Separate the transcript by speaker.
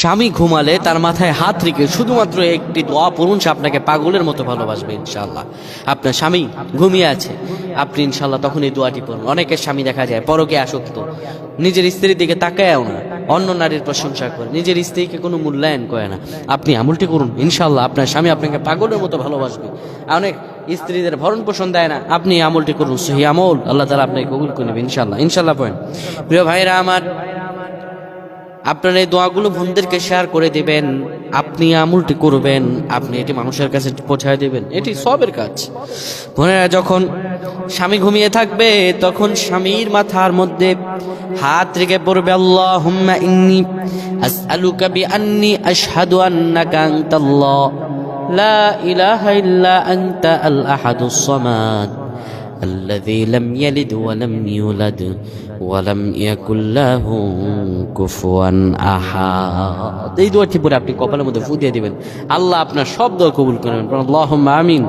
Speaker 1: স্বামী ঘুমালে তার মাথায় হাত রেখে শুধুমাত্র একটি দোয়া পড়ুন, সে আপনাকে পাগলের মতো ভালোবাসবে ইনশাল্লাহ আপনার স্বামী ঘুমিয়ে আছে, আপনি ইনশাল্লাহ তখন এই দোয়াটি পড়ুন। অনেকের স্বামী দেখা যায় পরকে আসক্ত, নিজের স্ত্রীর দিকে তাকায়ও না, অন্য নারীর প্রশংসা করে, নিজের স্ত্রীকে কোনো মূল্যায়ন করে না। আপনি আমলটি করুন ইনশাল্লাহ আপনার স্বামী আপনাকে পাগলের মতো ভালোবাসবে। অনেক স্ত্রীদের ভরণ পোষণ দেয় না, আপনি আমলটি করুন, সহি আমল, আল্লাহ তালা আপনাকে কবুল করে নেবে ইনশাল্লাহ ইনশাল্লাহ পয়েন্ট প্রিয় ভাইরা আমার আপনার এই দোয়াগুলো বোনদেরকে শেয়ার করে দিবেন। আপনি আমলটি করবেন, আপনি এটি মানুষের কাছে পৌঁছায় দিবেন। এটি সবের কাজ। বোনেরা, যখন স্বামী ঘুমিয়ে থাকবে, তখন স্বামীর মাথার মধ্যে হাত রেখে পড়বে আল্লাহ হুম্মা ইন্নি আসআলুকা বিআন্নি আশহাদু আন্নাকা আনতাল্লাহ। লা ইলাহা ইল্লা আনতা আল আহাদুস সামাদ। الذي لم يلد ولم يولد ولم يكن له كفوا احد এই দোয়াটি পরে আপনি কপালের মধ্যে ফু দিয়ে দিবেন আল্লাহ আপনার সব দোয়া কবুল করবেন আল্লাহুম্মা আমিন